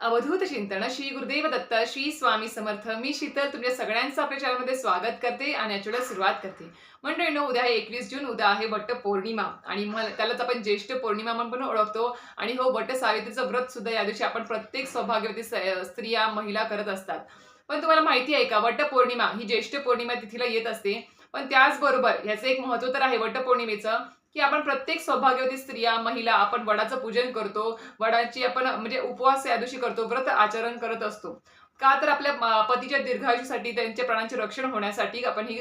अवधूत चिंतन श्री गुरुदेव दत्त श्री स्वामी समर्थ. मी शीतल तुमच्या सगळ्यांचं आपल्या चॅनलमध्ये स्वागत करते आणि याच्याला सुरुवात करते. मंडळीनो उद्या आहे एकवीस जून उद्या आहे वट पौर्णिमा आणि मग त्यालाच आपण ज्येष्ठ पौर्णिमा म्हणून पण ओळखतो आणि हो वट सावित्रीचं व्रत सुद्धा या दिवशी आपण प्रत्येक सौभाग्यवती स्त्रिया महिला करत असतात. पण तुम्हाला माहिती आहे का वट पौर्णिमा ही ज्येष्ठ पौर्णिमा तिथीला येत असते. पण त्याचबरोबर याचं एक महत्त्व तर आहे वट पौर्णिमेचं. की आपण प्रत्येक सौभाग्यवती स्त्रिया महिला आपण वडाचं पूजन करतो वडाची आपण म्हणजे उपवास या दिवशी करतो व्रत आचरण करत असतो. का तर आपल्या पतीच्या दीर्घायुषासाठी त्यांच्या प्राणांचे रक्षण होण्यासाठी आपण ही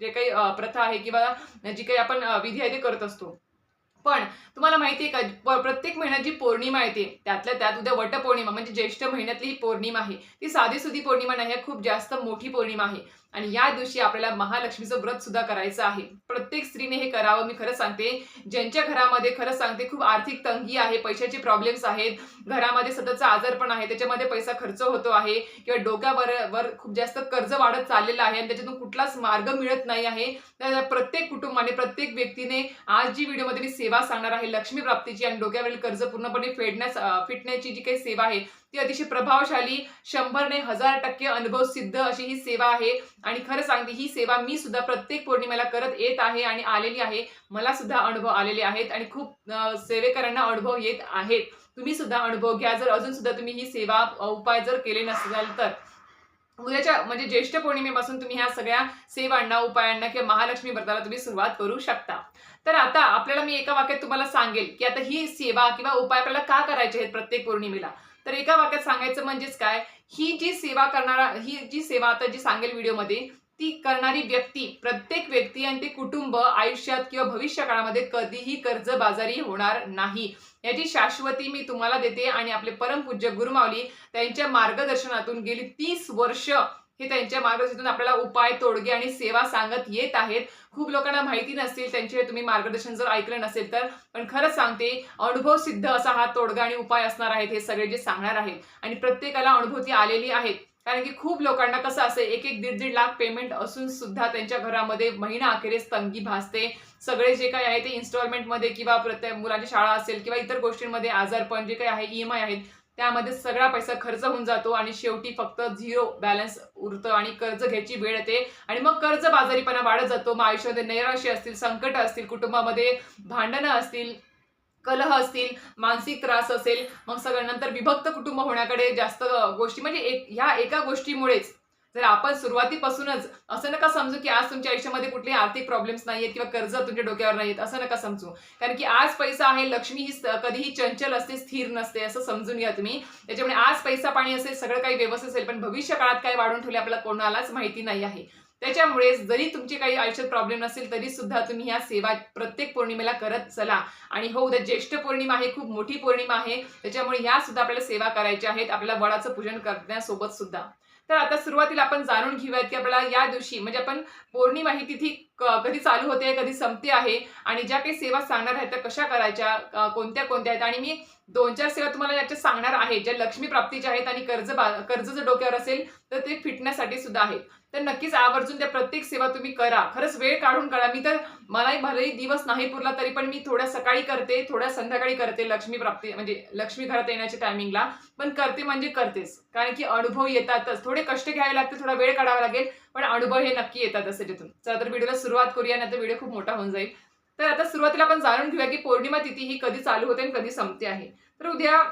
जे काही प्रथा आहे किंवा जी काही आपण विधी आहे ते करत असतो. पण तुम्हाला माहिती आहे का प्रत्येक महिन्यात जी पौर्णिमा येते त्यातल्या त्यात उद्या वट पौर्णिमा म्हणजे ज्येष्ठ महिन्यातली ही पौर्णिमा आहे ती साधी सुधी पौर्णिमा नाही खूप जास्त मोठी पौर्णिमा आहे. आणि या दिवशी आपल्याला महालक्ष्मीचं व्रत सुद्धा करायचं आहे. प्रत्येक स्त्रीने हे करावं. मी खरं सांगते ज्यांच्या घरामध्ये खरं सांगते खूप आर्थिक तंगी आहे पैशाचे प्रॉब्लेम्स आहेत घरामध्ये सततचा आजारपण आहे त्याच्यामध्ये पैसा खर्च होतो आहे किंवा डोक्यावर वर खूप जास्त कर्ज वाढत चाललेलं आहे आणि त्याच्यातून कुठलाच मार्ग मिळत नाही आहे तर प्रत्येक कुटुंबाने प्रत्येक व्यक्तीने आज जी व्हिडिओमध्ये मी सेवा सांगणार आहे लक्ष्मी प्राप्तीची आणि डोक्यावरील कर्ज पूर्णपणे फेडण्यास फिटण्याची जी काही सेवा आहे ती अतिशय प्रभावशाली शंभरने हजार टक्के अनुभव सिद्ध अशी ही सेवा आहे. आणि खरं सांगते ही सेवा मी सुद्धा प्रत्येक पौर्णिमेला करत येत आहे आणि आलेली आहे. मला सुद्धा अनुभव आलेले आहेत आणि खूप सेवेकरांना अनुभव येत आहेत. तुम्ही सुद्धा अनुभव घ्या. जर अजून सुद्धा तुम्ही ही सेवा उपाय जर केले नसाल तर. उद्याच्या म्हणजे ज्येष्ठ पौर्णिमेपासून तुम्ही ह्या सगळ्या सेवांना उपायांना किंवा महालक्ष्मी व्रताला तुम्ही सुरुवात करू शकता. तर आता आपल्याला मी एका वाक्यात तुम्हाला सांगेल की आता ही सेवा किंवा उपाय आपल्याला का करायचे आहेत प्रत्येक पौर्णिमेला? तर एका वाक्यात सांगायचं म्हणजेच काय? ही जी सेवा करणारा ही जी सेवा आता जी सांगेल व्हिडिओमध्ये ती करणारी व्यक्ती प्रत्येक व्यक्ती आणि ते कुटुंब आयुष्यात किंवा भविष्य काळामध्ये कधीही कर्जबाजारी होणार नाही. याची शाश्वती मी तुम्हाला देते आणि आपले परमपूज्य गुरुमावली त्यांच्या मार्गदर्शनातून गेली तीस वर्ष हे त्यांच्या मार्गदर्शनातून आपल्याला उपाय तोडगे आणि सेवा सांगत येत आहेत. खूप लोकांना माहिती नसतील त्यांचे तुम्ही मार्गदर्शन जर ऐकलं नसेल तर. पण खरंच सांगते अनुभव सिद्ध असा हा तोडगा आणि उपाय असणार आहेत हे सगळे जे सांगणार आहेत. आणि प्रत्येकाला अनुभूती आलेली आहेत. कारण की खूप लोकांना कसं असेल एक एक दीड दीड लाख पेमेंट असून सुद्धा त्यांच्या घरामध्ये महिना अखेरीस तंगी भासते. सगळे जे काही आहे ते इन्स्टॉलमेंटमध्ये किंवा प्रत्येक मुलांची शाळा असेल किंवा इतर गोष्टींमध्ये आजारपण जे काही आहे ई एम आय आहेत त्यामध्ये सगळा पैसा खर्च होऊन जातो आणि शेवटी फक्त झिरो बॅलन्स उरतं आणि कर्ज घ्यायची वेळ येते. आणि मग कर्ज बाजारीपणा वाढत जातो. मग आयुष्यामध्ये नैराश्य असतील संकट असतील कुटुंबामध्ये भांडणं असतील कलह असतील मानसिक त्रास असेल मग सगळ्यानंतर विभक्त कुटुंब होण्याकडे जास्त गोष्टी म्हणजे एक ह्या एका गोष्टीमुळेच जर आपण सुरुवातीपासूनच असं नका समजू की आज तुमच्या आयुष्यामध्ये कुठलेही आर्थिक प्रॉब्लेम्स नाहीयेत किंवा कर्ज तुमच्या डोक्यावर नाहीत असं नका समजू. कारण की आज पैसा आहे लक्ष्मी ही कधीही चंचल असते स्थिर नसते असं समजून घ्या तुम्ही. त्याच्यामुळे आज पैसा पाणी असेल सगळं काही व्यवस्थित असेल पण भविष्य काळात काय वाढून ठेवले आपल्याला कोणालाच माहिती नाही आहे. त्याच्यामुळे जरी तुमचे काही आयुष्यात प्रॉब्लेम नसेल तरी सुद्धा तुम्ही ह्या सेवा प्रत्येक पौर्णिमेला करत चला. आणि हो उद्या ज्येष्ठ पौर्णिमा आहे खूप मोठी पौर्णिमा आहे त्याच्यामुळे ह्या सुद्धा आपल्याला सेवा करायच्या आहेत आपल्याला वडाचं पूजन करण्यासोबत सुद्धा. तर आता सुरुवातीला आपण जाणून घेऊयात की आपल्याला या दिवशी म्हणजे आपण पौर्णिमा ही तिथी कधी चालू होते कधी संपते आहे. आणि ज्या काही सेवा सांगणार आहेत त्या कशा करायच्या कोणत्या कोणत्या आहेत? आणि मी दोन चार सेवा तुम्हाला याच्या सांगणार आहे ज्या लक्ष्मी प्राप्तीच्या आहेत आणि कर्ज कर्ज जर डोक्यावर असेल तर ते फिटण्यासाठी सुद्धा आहेत. तर नक्कीच आवर्जून त्या प्रत्येक सेवा तुम्ही करा. खरंच वेळ काढून करा. मी तर मलाही भलेही दिवस नाही पुरला तरी पण मी थोड्या सकाळी करते थोड्या संध्याकाळी करते लक्ष्मी प्राप्ती म्हणजे लक्ष्मी घरात येण्याच्या टायमिंगला पण करते म्हणजे करतेच. कारण की अनुभव येतातच. थोडे कष्ट घ्यावे लागते थोडा वेळ काढावा लागेल. पण अनुभव हे नक्की येतात असे तिथून. चला तर व्हिडिओला सुरुवात करूया नाही तर व्हिडिओ खूप मोठा होऊन जाईल. तर आता सुरुवातीला आपण जाणून घेऊया की पौर्णिमा तिथी ही कधी चालू होते आणि कधी संपते आहे. तर उद्या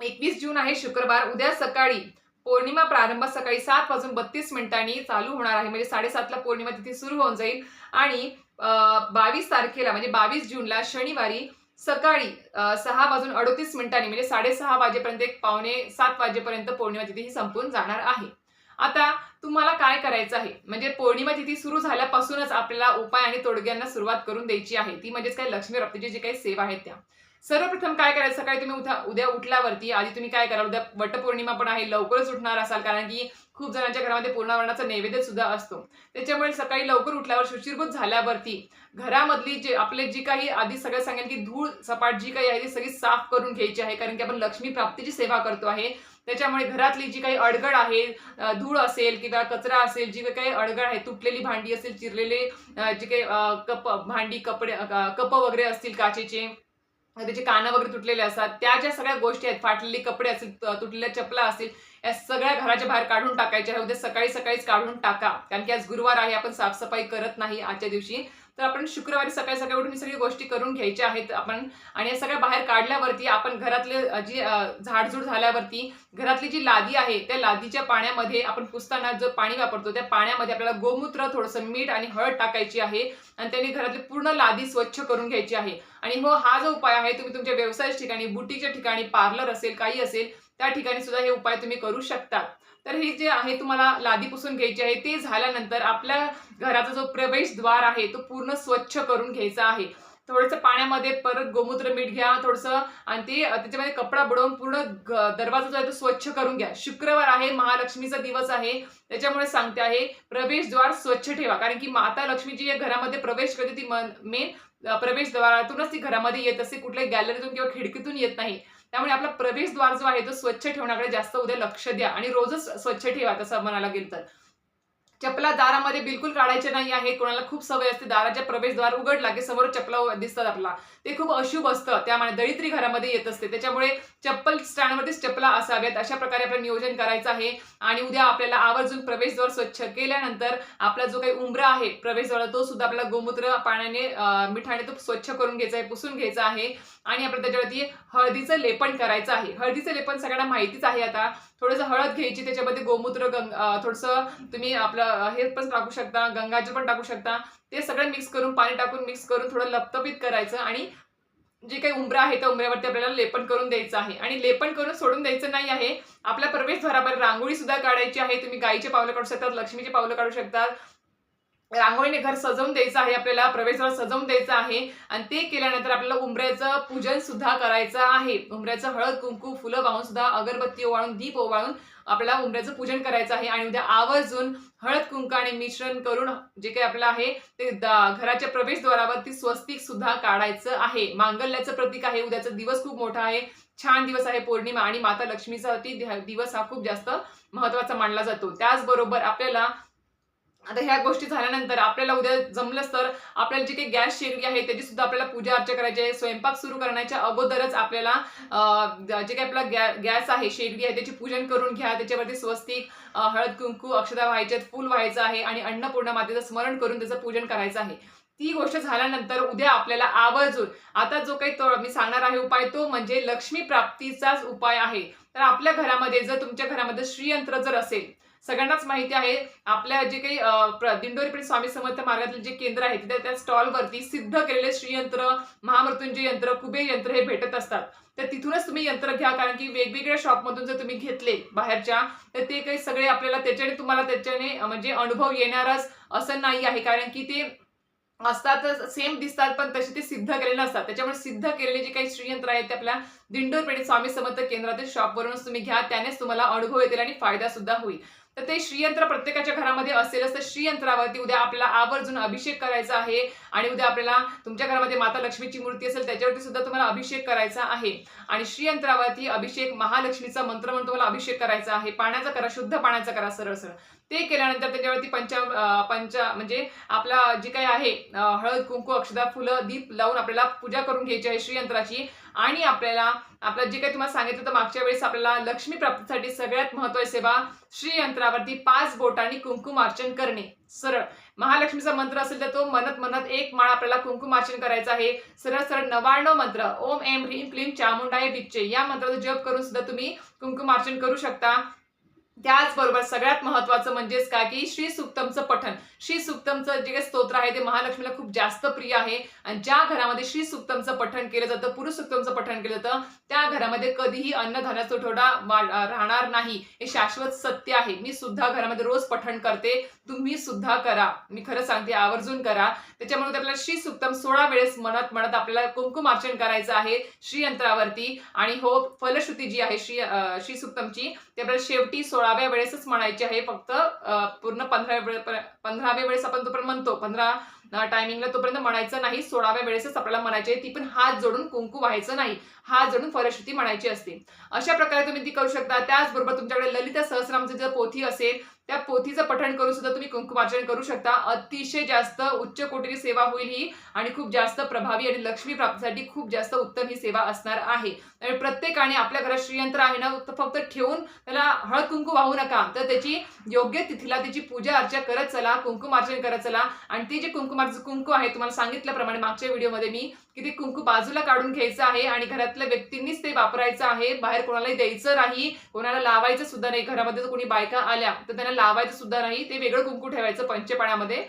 एकवीस जून आहे शुक्रवार. उद्या सकाळी पौर्णिमा प्रारंभ सकाळी सात वाजून बत्तीस मिनिटांनी चालू होणार आहे. म्हणजे साडेसातला पौर्णिमा तिथी सुरू होऊन जाईल. आणि बावीस तारखेला म्हणजे बावीस जूनला शनिवारी सकाळी सहा वाजून अडोतीस मिनिटांनी म्हणजे साडेसहा वाजेपर्यंत एक पावणे सात वाजेपर्यंत पौर्णिमा तिथी ही संपून जाणार आहे. आता तुम्हाला काय करायचं आहे? म्हणजे पौर्णिमा तिथी सुरू झाल्यापासूनच आपल्याला उपाय आणि तोडग्यांना सुरुवात करून द्यायची आहे. ती म्हणजेच काय लक्ष्मी प्राप्तीची जी काही सेवा आहेत त्या. सर्वप्रथम काय करायचं? सकाळी तुम्ही उठा उद्या उठल्यावरती आधी तुम्ही काय कराल उद्या वटपौर्णिमा पण आहे लवकरच उठणार असाल कारण की खूप जणांच्या घरामध्ये पूर्णावरणाचा नैवेद्य सुद्धा असतो. त्याच्यामुळे सकाळी लवकर उठल्यावर शुचिरभूत झाल्यावरती घरामधली जे आपले जी काही आधी सगळं सांगेल की धूळ सपाट जी काही आहे ती सगळी साफ करून घ्यायची आहे कारण की आपण लक्ष्मी प्राप्तीची सेवा करतो आहे. त्याच्यामुळे घरातली जी काही अडगड आहे धूळ असेल किंवा कचरा असेल जी काही अडगड आहे तुटलेली भांडी असेल चिरलेले जे काही कप भांडी कपडे कप वगैरे असतील काचेचे त्याचे कानं वगैरे तुटलेले असतात त्या ज्या सगळ्या गोष्टी आहेत फाटलेले कपडे असतील तुटलेल्या चपला असतील या सगळ्या घराच्या बाहेर काढून टाकायच्या उद्या सकाळी सकाळीच काढून टाका कारण की आज गुरुवार आहे आपण साफसफाई करत नाही आजच्या दिवशी. तर आपण शुक्रवारी सकाळी सकाळी उठून सगळी गोष्टी करून घ्यायच्या आहेत आपण. आणि या सगळ्या बाहेर काढल्यावरती आपण घरातले जी झाडझूड झाल्यावरती घरातली जी लादी आहे त्या लादीच्या पाण्यामध्ये आपण पुसताना जो पाणी वापरतो त्या पाण्यामध्ये आपल्याला गोमूत्र थोडंसं मीठ आणि हळद टाकायची आहे. आणि त्याने घरातली पूर्ण लादी स्वच्छ करून घ्यायची आहे. आणि हो हा जो उपाय आहे तुम्ही तुमच्या व्यवसायाच्या ठिकाणी बुटीच्या ठिकाणी पार्लर असेल काही असेल त्या ठिकाणी सुद्धा हे उपाय तुम्ही करू शकता तर हे जे आहे तुम्हाला लादी पुसून घ्यायची आहे ते झाल्यानंतर आपल्या घराचा जो प्रवेशद्वार आहे तो पूर्ण स्वच्छ करून घ्यायचा आहे. थोडंसं पाण्यामध्ये परत गोमूत्र मीठ घ्या थोडंसं आणि ते त्याच्यामध्ये कपडा बुडवून पूर्ण ग- दरवाजा जो आहे तो स्वच्छ करून घ्या. शुक्रवार आहे महालक्ष्मीचा दिवस आहे त्याच्यामुळे सांगते आहे प्रवेशद्वार स्वच्छ ठेवा. कारण की माता लक्ष्मी जी या घरामध्ये प्रवेश करते ती मेन प्रवेशद्वारातूनच ती घरामध्ये येत असते कुठल्याही गॅलरीतून किंवा खिडकीतून येत नाही. त्यामुळे आपला प्रवेशद्वार जो आहे तो स्वच्छ ठेवण्याकडे जास्त उद्या लक्ष द्या आणि रोजच स्वच्छ ठेवा तसं म्हणायला गेलं तर. चपला दारामध्ये बिलकुल काढायचे नाही आहे. कोणाला खूप सवय असते दाराच्या प्रवेशद्वार उघडला की समोर चपला दिसतात आपला ते खूप अशुभ असतं. त्यामुळे दळित्री घरामध्ये येत असते. त्याच्यामुळे चप्पल स्टँडमध्येच चपला असाव्यात. अशा प्रकारे आपलं नियोजन करायचं आहे. आणि उद्या आपल्याला आवर्जून प्रवेशद्वार स्वच्छ केल्यानंतर आपला जो काही उंबरा आहे प्रवेशद्वार तो सुद्धा आपला गोमूत्र पाण्याने मिठाने तो स्वच्छ करून घ्यायचा आहे पुसून घ्यायचा आहे. आणि आपल्याला त्याच्यावरती हळदीचं लेपन करायचं आहे. हळदीचं लेपन सगळ्यांना माहितीच आहे आता. थोडंसं हळद घ्यायची त्याच्यामध्ये गोमूत्र गंग थोडंसं तुम्ही आपलं हे पण टाकू शकता गंगाजल पण टाकू शकता. ते सगळं मिक्स करून पाणी टाकून मिक्स करून थोडं लपतपीत करायचं आणि जे काही उमरा आहे त्या उंबऱ्यावरती आपल्याला लेपन करून द्यायचं आहे. आणि लेपन करून सोडून द्यायचं नाही आहे. आपल्या प्रवेशद्वारावर रांगोळी सुद्धा काढायची आहे. तुम्ही गाईचे पावलं काढू शकतात लक्ष्मीचे पावलं काढू शकतात रांगोळीने घर सजवून द्यायचं आहे आपल्याला प्रवेशद्वार सजवून द्यायचं आहे. आणि ते केल्यानंतर आपल्याला उंबऱ्याचं पूजन सुद्धा करायचं आहे. उंबऱ्याचं हळद कुंकू फुलं वाहून सुद्धा अगरबत्ती ओवाळून दीप ओवाळून आपल्याला उंबऱ्याचं पूजन करायचं आहे. आणि उद्या आवर्जून हळद कुंकू आणि मिश्रण करून जे काही आपलं आहे ते दा- घराच्या प्रवेशद्वारावरती स्वस्तिक सुद्धा काढायचं आहे. मांगल्याचं प्रतीक आहे. उद्याचा दिवस खूप मोठा आहे. छान दिवस आहे पौर्णिमा आणि माता लक्ष्मीसाठी दिवस हा खूप जास्त महत्त्वाचा मानला जातो. त्याचबरोबर आपल्याला आता ह्या गोष्टी झाल्यानंतर आपल्याला उद्या जमलंच तर आपल्याला जी काही गॅस शेगडी आहे त्याची सुद्धा आपल्याला पूजा अर्चा करायची आहे स्वयंपाक सुरू करण्याच्या अगोदरच आपल्याला जे काही आपला गॅ गॅस आहे शेगडी आहे त्याची पूजन करून घ्या. त्याच्यावरती स्वस्तिक हळद कुंकू अक्षता व्हायच्यात फूल व्हायचं आहे आणि अन्नपूर्णा मातेचं स्मरण करून त्याचं पूजन करायचं आहे. ती गोष्ट झाल्यानंतर उद्या आपल्याला आवर्जून आता जो काही तो मी सांगणार आहे उपाय तो म्हणजे लक्ष्मी प्राप्तीचाच उपाय आहे. तर आपल्या घरामध्ये जर तुमच्या घरामध्ये श्रीयंत्र जर असेल सगळ्यांनाच माहिती आहे. आपल्या जे काही अं, दिंडोरी स्वामी समर्थ मार्गातील जे केंद्र आहे तिथे त्या स्टॉलवरती सिद्ध केलेले श्रीयंत्र महामृत्युंजय यंत्र कुबेर यंत्र हे भेटत असतात. तर तिथूनच तुम्ही यंत्र घ्या कारण की वेगवेगळ्या शॉपमधून जर तुम्ही घेतले बाहेरच्या तर ते काही सगळे आपल्याला त्याच्याने तुम्हाला त्याच्याने म्हणजे अनुभव येणारच असं नाही आहे. कारण की ते असतात सेम दिसतात पण तसे ते सिद्ध केलेले नसतात. त्याच्यामुळे सिद्ध केलेले जे काही श्रीयंत्र आहेत ते आपल्या दिंडोर पेठे स्वामी समर्थ केंद्रातील शॉपवरूनच तुम्ही घ्या. त्यानेच तुम्हाला अनुभव येतील आणि फायदा सुद्धा होईल. तर ते श्रीयंत्र प्रत्येकाच्या घरामध्ये असेलच तर श्रीयंत्रावरती उद्या आपल्याला आवर्जून अभिषेक करायचा आहे. आणि उद्या आपल्याला तुमच्या घरामध्ये माता लक्ष्मीची मूर्ती असेल त्याच्यावरती सुद्धा तुम्हाला अभिषेक करायचा आहे. आणि श्रीयंत्रावरती अभिषेक महालक्ष्मीचा मंत्र म्हणून तुम्हाला अभिषेक करायचा आहे. पाण्याचा करा शुद्ध पाण्याचा करा सरळ सरळ. ते केल्यानंतर त्याच्यावरती पंचा पंचा म्हणजे आपला जे काही आहे हळद कुंकू अक्षदा फुलं दीप लावून आपल्याला पूजा करून घ्यायची आहे श्रीयंत्राची. आणि आपल्याला आपलं जे काही तुम्हाला सांगितलं होतं मागच्या वेळेस आपल्याला लक्ष्मी प्राप्तीसाठी सगळ्यात महत्वाची सेवा श्रीयंत्रावरती पाच बोटांनी कुंकुमार्चन करणे. सरळ. महालक्ष्मीचा मंत्र असेल तर तो मनत मनत एक माळ आपल्याला कुंकुमार्चन करायचा आहे. सरळ सरळ नवाण्णव मंत्र. ओम एम ह्रीम क्लीम चामुंडाय बिच्चे. या मंत्राचा जप करून सुद्धा तुम्ही कुंकुमार्चन करू शकता. त्याचबरोबर सगळ्यात महत्वाचं म्हणजेच काय की श्री सुक्तमचं पठन श्री सुक्तमचं जे काही स्तोत्र आहे ते महालक्ष्मीला खूप जास्त प्रिय आहे. आणि ज्या घरामध्ये श्री सुक्तमचं पठण केलं जातं पुरुष सुक्तमचं पठण केलं जातं त्या घरामध्ये कधीही अन्नधान्याचा तुटवडा राहणार नाही. हे शाश्वत सत्य आहे. मी सुद्धा घरामध्ये रोज पठण करते. तुम्ही सुद्धा करा. मी खरं सांगते आवर्जून करा. त्याच्यामुळे आपल्याला श्री सुक्तम सोळा वेळेस म्हणत म्हणत आपल्याला कुंकुमार्चन करायचं आहे श्रीयंत्रावरती. आणि हो फलश्रुती जी आहे श्री अं, श्री सुक्तमची ते आपल्याला शेवटी सोळा सोळाव्या वेळेसच म्हणायची आहे फक्त पूर्ण पंधरा वेळे पंधराव्या वेळेस आपण जोपर्यंत म्हणतो पंधरा टायमिंगला तोपर्यंत म्हणायचं नाही सोळाव्या वेळेसच आपल्याला म्हणायचे ती पण हात जोडून कुंकू व्हायचं नाही हात जोडून फलश्रुती म्हणायची असते. अशा प्रकारे तुम्ही ती करू शकता. त्याचबरोबर तुमच्याकडे ललिता सहस्रामचं जर पोथी असेल त्या पोथीचं पठण करून सुद्धा तुम्ही कुंकुमार्चन करू शकता. अतिशय जास्त उच्च कोटीची सेवा होईल ही आणि खूप जास्त प्रभावी आणि लक्ष्मी प्राप्तीसाठी खूप जास्त उत्तम ही सेवा असणार आहे. आणि प्रत्येकाने आपल्या घरात श्रीयंत्र आहे ना फक्त ठेवून त्याला हळद कुंकू वाहू नका. तर त्याची योग्य तिथीला त्याची पूजा अर्चा करत चला कुंकुमार्चन करत चला. आणि ती जी कुंकुम कुंकुमार्चन कुंकू आहे तुम्हाला सांगितल्याप्रमाणे मागच्या व्हिडिओमध्ये मी की ते कुंकू बाजूला काढून घ्यायचं आहे आणि घरातल्या व्यक्तींनीच ते वापरायचं आहे. बाहेर कोणालाही द्यायचं नाही कोणाला लावायचं सुद्धा नाही. घरामध्ये जर कोणी बायका आल्या तर त्यांना लावायचं सुद्धा नाही. ते वेगळं कुंकू ठेवायचं पंचपाण्यामध्ये.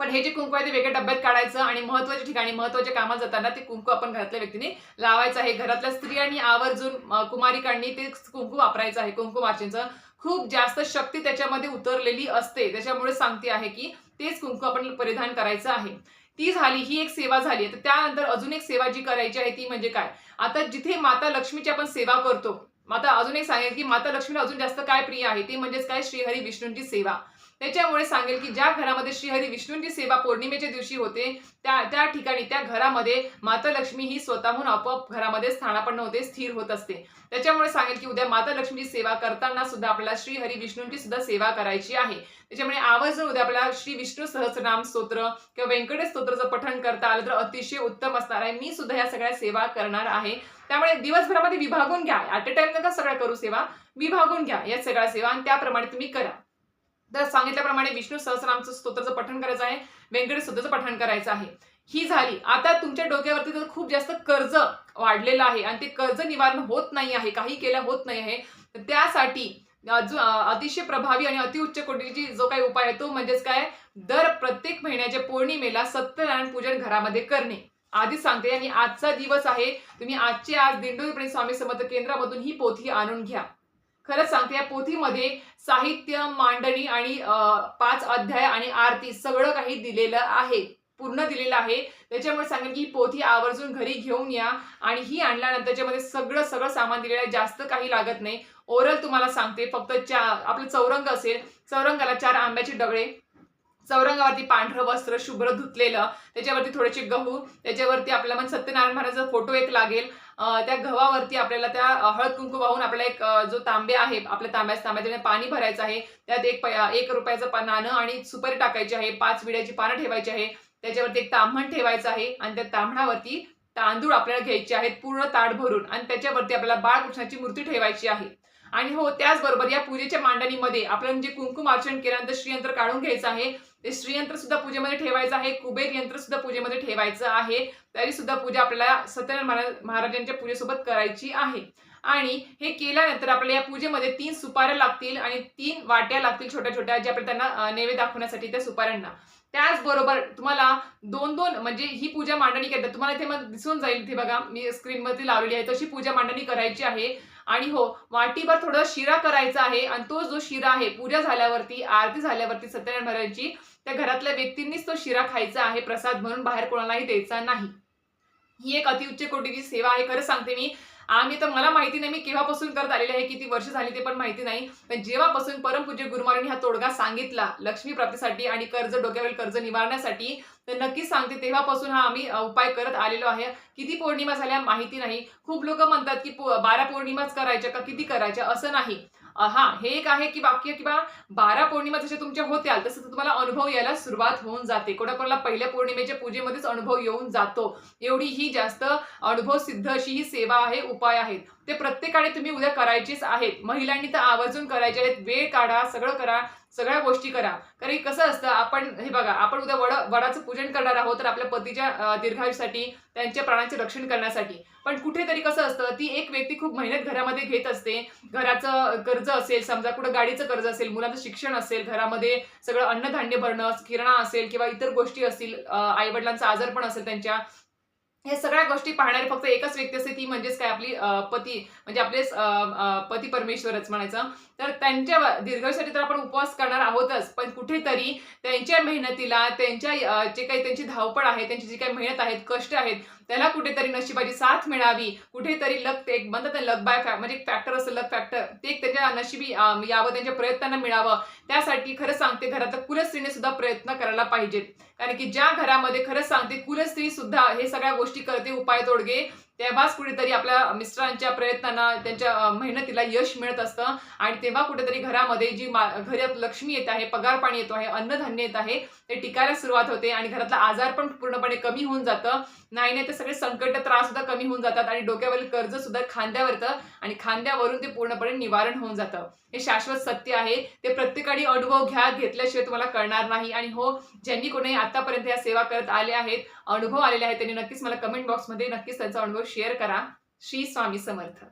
पण हे जे कुंकू आहे ते वेगळ्या डब्यात काढायचं आणि महत्त्वाच्या ठिकाणी महत्त्वाच्या कामात जाताना ते कुंकू आपण घरातल्या व्यक्तीने लावायचं आहे. घरातल्या स्त्रियांनी आवर्जून कुमारिकांनी ते कुंकू वापरायचं आहे. कुंकू वाचनचं खूप जास्त शक्ती त्याच्यामध्ये उतरलेली असते. त्याच्यामुळे सांगते आहे की तेच कुंकू आपण परिधान करायचं आहे. ती झाली ही एक सेवा झाली. तर त्यानंतर अजून एक सेवा जी करायची आहे ती म्हणजे काय? आता जिथे माता लक्ष्मीची आपण सेवा करतो माता अजून एक सांगेल की माता लक्ष्मीला अजून जास्त काय प्रिय आहे? ते म्हणजेच काय? श्रीहरी विष्णूंची सेवा. त्याच्यामुळे सांगेल की ज्या घरामध्ये श्रीहरी विष्णूंची सेवा पौर्णिमेच्या दिवशी होते त्या त्या ठिकाणी त्या घरामध्ये माता लक्ष्मी ही स्वतःहून आपोआप घरामध्ये स्थानापन्न होते स्थिर होत असते. त्याच्यामुळे सांगेल की उद्या माता लक्ष्मीची सेवा करताना सुद्धा आपल्याला श्री हरी विष्णूंची सुद्धा सेवा करायची आहे. त्याच्यामुळे आवर्जून उद्या आपल्याला श्री विष्णू सहस्रनाम स्तोत्र किंवा व्यंकटेश स्तोत्राचं पठण करता आलं तर अतिशय उत्तम असणार आहे. मी सुद्धा या सगळ्या सेवा करणार आहे. त्यामुळे दिवसभरामध्ये विभागून घ्या. ॲट अ टाइम नका सगळ्या करू सेवा. विभागून घ्या या सगळ्या सेवा आणि त्याप्रमाणे तुम्ही करा. तर सांगितल्याप्रमाणे विष्णू सहस्रामचं स्तोत्राचं पठण करायचं आहे व्यंकटेश स्तोत्राचं पठण करायचं आहे. ही झाली. आता तुमच्या डोक्यावरती तर खूप जास्त कर्ज वाढलेलं आहे आणि ते कर्ज निवारण होत नाही आहे काही केलं होत नाही आहे तर त्यासाठी अजून अतिशय प्रभावी आणि अतिउच्च कोटीची जो काही उपाय आहे तो म्हणजेच काय? दर प्रत्येक महिन्याच्या पौर्णिमेला सत्यनारायण पूजन घरामध्ये करणे. आधीच सांगते आणि आजचा दिवस आहे तुम्ही आजचे आज दिंडोरी स्वामी समर्थ केंद्रामधून ही पोथी आणून घ्या. खरंच सांगते या पोथीमध्ये साहित्य मांडणी आणि पाच अध्याय आणि आरती सगळं काही दिलेलं आहे पूर्ण दिलेलं आहे. त्याच्यामुळे सांगेन की ही पोथी आवर्जून घरी घेऊन या आणि ही आणल्यानंतर त्याच्यामध्ये सगळं सगळं सामान दिलेलं आहे. जास्त काही लागत नाही. ओरल तुम्हाला सांगते फक्त चा आपलं चौरंग असेल चौरंगाला चार आंब्याचे डगळे चौरंगावरती पांढरं वस्त्र शुभ्र धुतलेलं त्याच्यावरती थोडेसे गहू त्याच्यावरती आपल्याला मग सत्यनारायण महाराजाचा फोटो एक लागेल. त्या गव्हावरती आपल्याला त्या हळद कुंकू वाहून आपल्याला एक जो तांबे आहे आपल्या तांब्याच तांब्या पाणी भरायचं आहे. त्यात एक एक रुपयाचं नाणं आणि सुपारी टाकायची आहे. पाच विड्याची पानं ठेवायची आहे. त्याच्यावरती एक तांबण ठेवायचं आहे आणि त्या तांबणावरती तांदूळ आपल्याला घ्यायचे आहेत. पूर्ण ताट भरून आणि त्याच्यावरती आपल्याला बाळकृष्णाची मूर्ती ठेवायची आहे. आणि हो त्याचबरोबर या पूजेच्या मांडणीमध्ये आपण जे कुंकुम अर्चन केल्यानंतर श्रीयंत्र काढून घ्यायचं आहे ते श्रीयंत्र सुद्धा पूजेमध्ये ठेवायचं आहे कुबेर यंत्र सुद्धा पूजेमध्ये ठेवायचं आहे. तरी सुद्धा पूजा आपल्याला सत्यनारायण महाराज महाराजांच्या पूजेसोबत करायची आहे. आणि हे केल्यानंतर आपल्याला या पूजेमध्ये तीन सुपाऱ्या लागतील आणि तीन वाट्या लागतील छोट्या छोट्या ज्या आपल्याला त्यांना अं, नैवेद्य दाखवण्यासाठी त्या सुपाऱ्यांना. त्याचबरोबर तुम्हाला दोन दोन म्हणजे ही पूजा मांडणी करतात तुम्हाला इथे दिसून जाईल इथे बघा मी स्क्रीनवरती लावलेली आहे तशी पूजा मांडणी करायची आहे. आणि हो वाटीभर थोडा शिरा करायचा आहे आणि तो जो शिरा आहे पूजा झाल्यावरती आरती झाल्यावरती सत्यनारायण महाराजांची त्या घरातल्या व्यक्तींनीच तो शिरा खायचा आहे प्रसाद म्हणून बाहेर कोणालाही द्यायचा नाही. ही एक अतिउच्च कोटीची सेवा आहे. खरं सांगते मी आम्ही तर मला माहिती नाही मी केव्हापासून करत आलेले आहे किती वर्ष झाली ते पण माहिती नाही. पण जेव्हापासून परमपूज्य गुरुमारांनी हा तोडगा सांगितला लक्ष्मी प्राप्तीसाठी आणि कर्ज डोक्यावरील कर्ज निवारण्यासाठी तर नक्कीच सांगते तेव्हापासून हा आम्ही उपाय करत आलेलो आहे. किती पौर्णिमा झाल्या माहिती नाही. खूप लोक म्हणतात की बारा पौर्णिमाच करायच्या का किती करायच्या असं नाही. हा हे एक आहे की वाक्य किंवा बारा पौर्णिमा जसे तुमच्या होत्या तसं तुम्हाला अनुभव यायला सुरुवात होऊन जाते. कोणाकोणाला पहिल्या पौर्णिमेच्या पूजेमध्येच अनुभव येऊन जातो. एवढी ही जास्त अनुभव सिद्ध अशी ही सेवा आहे उपाय आहेत. ते प्रत्येकाने तुम्ही उद्या करायचीच आहेत. महिलांनी तर आवर्जून करायचे आहेत. वेळ काढा सगळं करा. सगळ्या गोष्टी करा. कारण कसं असतं आपण हे बघा आपण उद्या वड वडाचं पूजन करणार आहोत तर आपल्या पतीच्या दीर्घायुसाठी त्यांच्या प्राणांचे रक्षण करण्यासाठी. पण कुठेतरी कसं असतं ती एक व्यक्ती खूप मेहनत घरामध्ये घेत असते. घराचं कर्ज असेल समजा कुठं गाडीचं कर्ज असेल मुलाचं शिक्षण असेल घरामध्ये सगळं अन्नधान्य भरणं किराणा असेल किंवा इतर गोष्टी असतील आई वडिलांचा आजार पण असेल त्यांच्या हे सगळ्या गोष्टी पाहणारी फक्त एकच व्यक्ती असते ती म्हणजेच काय आपली पती म्हणजे आपले पती परमेश्वरच म्हणायचं. तर त्यांच्या दीर्घायुसाठी तर आपण उपवास करणार आहोतच पण कुठेतरी त्यांच्या मेहनतीला त्यांच्या जे काही त्यांची धावपळ आहे त्यांची जी काही मेहनत आहेत कष्ट आहेत त्याला कुठेतरी नशिबाची साथ मिळावी. कुठेतरी लक ते एक म्हणतात लक बाय फॅ म्हणजे एक फॅक्टर असं लक फॅक्टर ते एक त्याच्या नशिबी यावं त्यांच्या प्रयत्नांना मिळावं. त्यासाठी खरं सांगते घरातल्या कुलस्त्रीने सुद्धा प्रयत्न करायला पाहिजेत. कारण की ज्या घरामध्ये खरंच सांगते कुलस्त्री सुद्धा हे सगळ्या गोष्टी करते उपाय तोडगे तेव्हाच कुठेतरी आपल्या मिस्टरांच्या प्रयत्नांना त्यांच्या मेहनतीला यश मिळत असतं. आणि तेव्हा कुठेतरी घरामध्ये जी मा- घरात लक्ष्मी येत आहे पगार पाणी येतो आहे अन्नधान्य येत आहे ते टिकायला सुरुवात होते आणि घरातला आजार पण पूर्णपणे कमी होऊन जातं. नाही नाही तर सगळे संकट त्रास सुद्धा कमी होऊन जातात आणि डोक्यावरील कर्ज सुद्धा खांद्यावर येतं आणि खांद्यावरून ते पूर्णपणे निवारण होऊन जातं. हे शाश्वत सत्य आहे. ते प्रत्येकाने अनुभव घ्या घेतल्याशिवाय तुम्हाला कळणार नाही. आणि हो ज्यांनी कोणी आतापर्यंत या सेवा करत आले आहेत अनुभव आलेले आहेत त्यांनी नक्कीच मला कमेंट बॉक्समध्ये नक्कीच त्यांचा अनुभव शेअर करा. श्री स्वामी समर्थ.